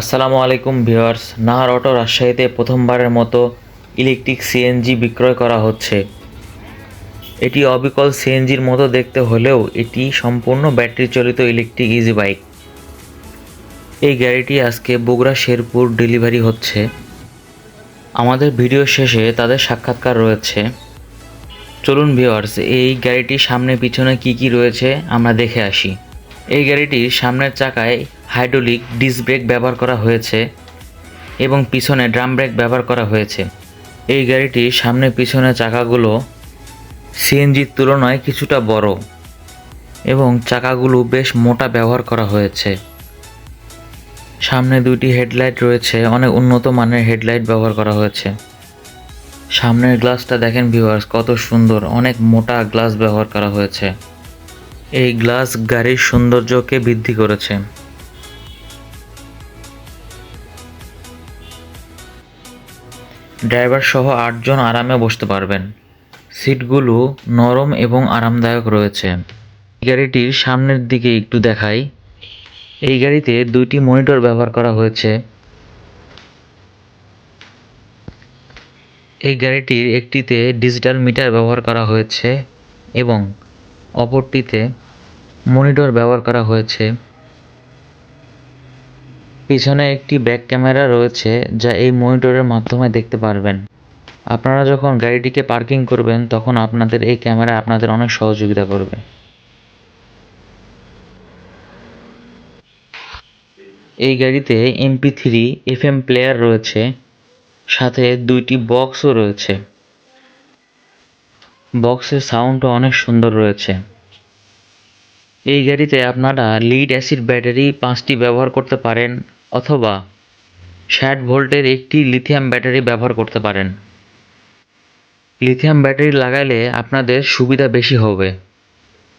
আসসালামু আলাইকুম viewers, Nahar auto রাজশাহীতে প্রথমবারের মতো ইলেকট্রিক সিএনজি বিক্রয় করা হচ্ছে। এটি অবিকল সিএনজির মতো দেখতে হলেও এটি সম্পূর্ণ ব্যাটারি চালিত ইলেকট্রিক ইজি বাইক। এই গাড়িটি আজকে বগুড়া শেরপুর ডেলিভারি হচ্ছে। আমাদের ভিডিও শেষে তাদের সাক্ষাৎকার রয়েছে। চলুন ভিউয়ার্স, এই গাড়িটির সামনে পিছনে কি কি রয়েছে আমরা দেখে আসি। এই গাড়িটির সামনের চাকায় হাইড্রোলিক ডিস্ক ব্রেক ব্যবহার করা হয়েছে এবং পিছনে ড্রাম ব্রেক ব্যবহার করা হয়েছে। এই গাড়িটির সামনে পিছনে চাকাগুলো সিএনজির তুলনায় কিছুটা বড় এবং চাকাগুলো বেশ মোটা ব্যবহার করা হয়েছে। সামনে দুইটি হেডলাইট রয়েছে, অনেক উন্নত মানের হেডলাইট ব্যবহার করা হয়েছে। সামনের গ্লাসটা দেখেন ভিউয়ার্স, কত সুন্দর, অনেক মোটা গ্লাস ব্যবহার করা হয়েছে। এই গ্লাস গাড়ির সৌন্দর্যকে বৃদ্ধি করেছে। ড্রাইভার সহ আটজন আরামে বসতে পারবেন। সিটগুলো নরম এবং আরামদায়ক রয়েছে। গাড়িটির সামনের দিকে একটু দেখাই। এই গাড়িতে দুইটি মনিটর ব্যবহার করা হয়েছে। এই গাড়িটির একটিতে ডিজিটাল মিটার ব্যবহার করা হয়েছে এবং অপরটিতে মনিটর ব্যবহার করা হয়েছে। পিছনে একটি ব্যাক ক্যামেরা রয়েছে যা এই মনিটরের মাধ্যমে দেখতে পারবেন। আপনারা যখন গাড়িটিকে পার্কিং করবেন, তখন আপনাদের এই ক্যামেরা আপনাদের অনেক সহযোগিতা করবে। এই গাড়িতে MP three F M player রয়েছে, সাথে দুইটি বক্সও রয়েছে। বক্সের সাউন্ডও অনেক সুন্দর রয়েছে। এই গাড়িতে আপনারা লিড অ্যাসিড ব্যাটারি পাঁচটি ব্যবহার করতে পারেন অথবা ষাট ভোল্টের একটি লিথিয়াম ব্যাটারি ব্যবহার করতে পারেন। লিথিয়াম ব্যাটারি লাগাইলে আপনাদের সুবিধা বেশি হবে।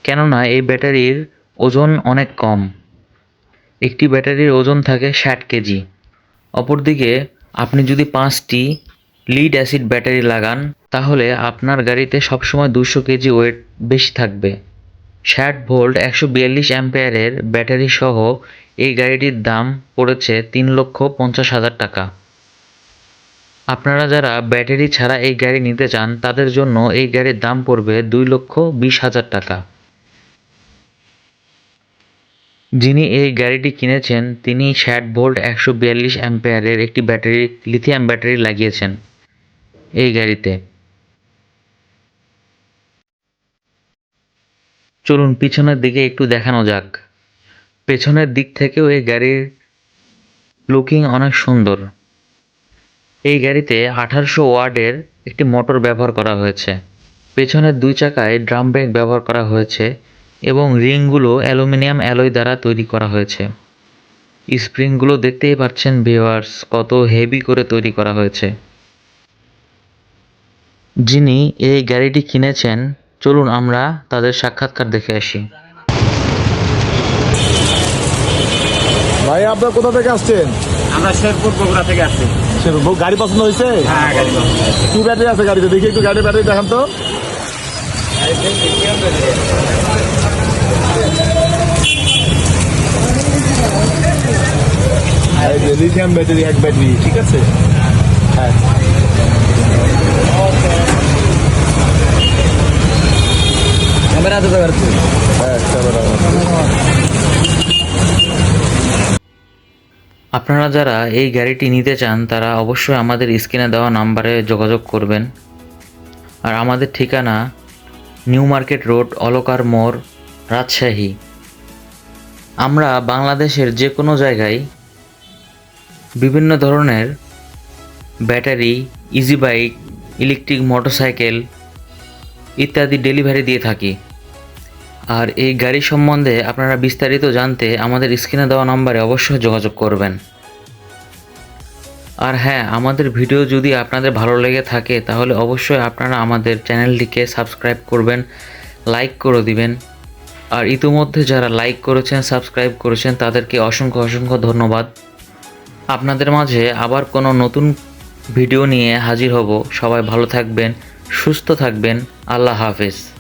কেননা এই ব্যাটারির ওজন অনেক কম। একটি ব্যাটারির ওজন থাকে ষাট কেজি। অপরদিকে আপনি যদি পাঁচটি লিড অ্যাসিড ব্যাটারি লাগান, তাহলে আপনার গাড়িতে সবসময় দুশো কেজি ওয়েট বেশি থাকবে। ষাট ভোল্ট একশো বিয়াল্লিশ অ্যাম্পেয়ারের ব্যাটারি সহ এই গাড়িটির দাম পড়েছে তিন লক্ষ পঞ্চাশ হাজার টাকা। আপনারা যারা ব্যাটারি ছাড়া এই গাড়ি নিতে চান, তাদের জন্য এই গাড়ির দাম পড়বে দুই লক্ষ বিশ হাজার টাকা। যিনি এই গাড়িটি কিনেছেন, তিনি ষাট ভোল্ট একশো বিয়াল্লিশ অ্যাম্পেয়ারের একটি ব্যাটারি, লিথিয়াম ব্যাটারি লাগিয়েছেন এই গাড়িতে। চলুন পিছনের দিকে একটু দেখানো যাক। পেছনের দিক থেকেও এই গাড়ির লুকিং অনেক সুন্দর। এই গাড়িতে আঠারোশো ওয়ার্ডের একটি মোটর ব্যবহার করা হয়েছে। পেছনের দুই চাকায় ড্রাম ব্রেক ব্যবহার করা হয়েছে এবং রিংগুলো অ্যালুমিনিয়াম অ্যালয় দ্বারা তৈরি করা হয়েছে। স্প্রিংগুলো দেখতেই পাচ্ছেন ভিওয়ার্স কত হেভি করে তৈরি করা হয়েছে। যিনি এই গাড়িটি কিনেছেন চলুন আমরা তাদের সাক্ষাৎকার দেখে আসি। ভাই আপনার কোথা থেকে আসছেন? আমরা শেরপুর বগুড়া থেকে আসছি। ব- গাড়ি পছন্দ হয়েছে? হ্যাঁ গাড়ি কি ব্যাটারি আছে গাড়িতে? দেখি একটু গাড়ি ব্যাটারি দেখান তো। লিথিয়াম ব্যাটারি এক ব্যাটারি ঠিক আছে? হ্যাঁ। আপনারা যারা এই গাড়িটি নিতে চান, তারা অবশ্যই আমাদের স্ক্রিনে দেওয়া নাম্বারে যোগাযোগ করবেন। আর আমাদের ঠিকানা নিউ মার্কেট রোড, অলকার মোড়, রাজশাহী। আমরা বাংলাদেশের যে কোনো জায়গায় বিভিন্ন ধরনের battery, easy bike, electric motorcycle ইত্যাদি ডেলিভারি দিয়ে থাকি। আর এই গাড়ি সম্বন্ধে আপনারা বিস্তারিত জানতে আমাদের স্ক্রিনে দেওয়া নম্বরে অবশ্যই যোগাযোগ করবেন। আর হ্যাঁ আমাদের ভিডিও যদি আপনাদের ভালো লেগে থাকে, তাহলে অবশ্যই আপনারা আমাদের চ্যানেলটিকে সাবস্ক্রাইব করবেন, লাইক করে দিবেন। আর ইতিমধ্যে যারা লাইক করেছেন, সাবস্ক্রাইব করেছেন, তাদেরকে অসংখ্য অসংখ্য ধন্যবাদ। আপনাদের মাঝে আবার কোনো নতুন ভিডিও নিয়ে হাজির হব। সবাই ভালো থাকবেন, সুস্থ থাকবেন। আল্লাহ হাফেজ।